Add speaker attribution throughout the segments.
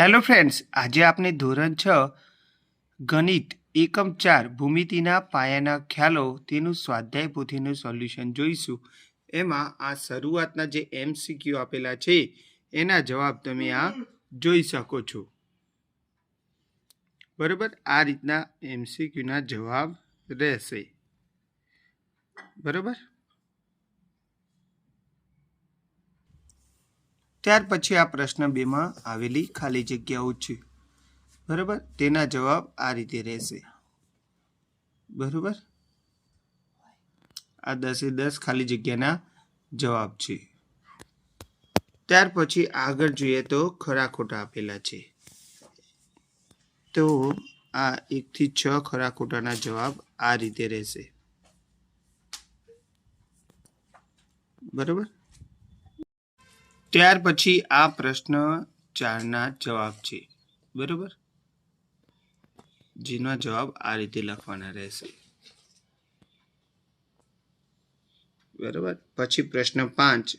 Speaker 1: Hello friends આજે આપણે ધોરણ છ, ગણિત, એકમ ચાર, ભૂમિતિના પાયાના ખ્યાલો તેનું સ્વાધ્યાય પોથીનું સોલ્યુશન જોઈશું. એમાં આ શરૂઆતના જે એમસીક્યુ આપેલા છે, એના જવાબ તમે આ જોઈ શકો છો. બરાબર? આ રીતના એમસીક્યુના જવાબ રહેશે. બરોબર? ત્યાર પછી આ પ્રશ્ન બેમાં આવેલી ખાલી જગ્યાઓ છે. બરાબર? તેના જવાબ આ રીતે રહેશે. બરાબર? આ દસે દસ ખાલી જગ્યાના જવાબ છે. ત્યાર પછી આગળ જોઈએ તો ખરા ખોટા આપેલા છે. તો આ એકથી છ ખરા ખોટાના જવાબ આ રીતે રહેશે. બરાબર? ત્યાર પછી આ પ્રશ્ન ચારના જવાબ છે. બરોબર? જેનો જવાબ આ રીતે લખવાના રહેશે. બરોબર? પછી પ્રશ્ન પાંચ.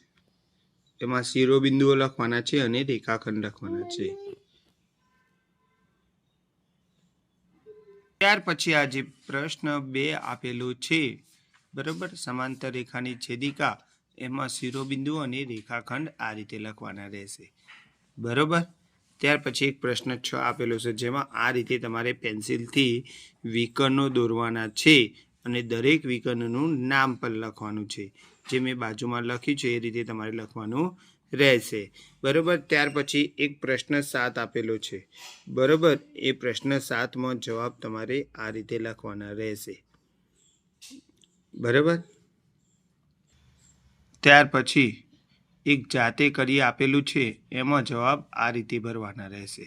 Speaker 1: એમાં શિરોબિંદુઓ લખવાના છે અને રેખાખંડ લખવાના છે. ત્યાર પછી આજે પ્રશ્ન બે આપેલો છે, બરોબર? સમાંતર રેખાની છેદિકા એમાં શિરોબિંદુ અને રેખાખંડ આ રીતે લખવાના રહેશે. બરોબર? ત્યાર પછી એક પ્રશ્ન છ આપેલો છે, જેમાં આ રીતે તમારે પેન્સિલથી વિકર્ણો દોરવાના છે અને દરેક વિકર્ણનું નામ પણ લખવાનું છે. જે મેં બાજુમાં લખ્યું છે, એ રીતે તમારે લખવાનું રહેશે. બરોબર? ત્યાર પછી એક પ્રશ્ન સાત આપેલો છે. બરોબર? એ પ્રશ્ન સાતમાં જવાબ તમારે આ રીતે લખવાના રહેશે. બરોબર? ત્યાર પછી એક જાતે કરી આપેલું છે એમાં જવાબ આ રીતે ભરવાના રહેશે.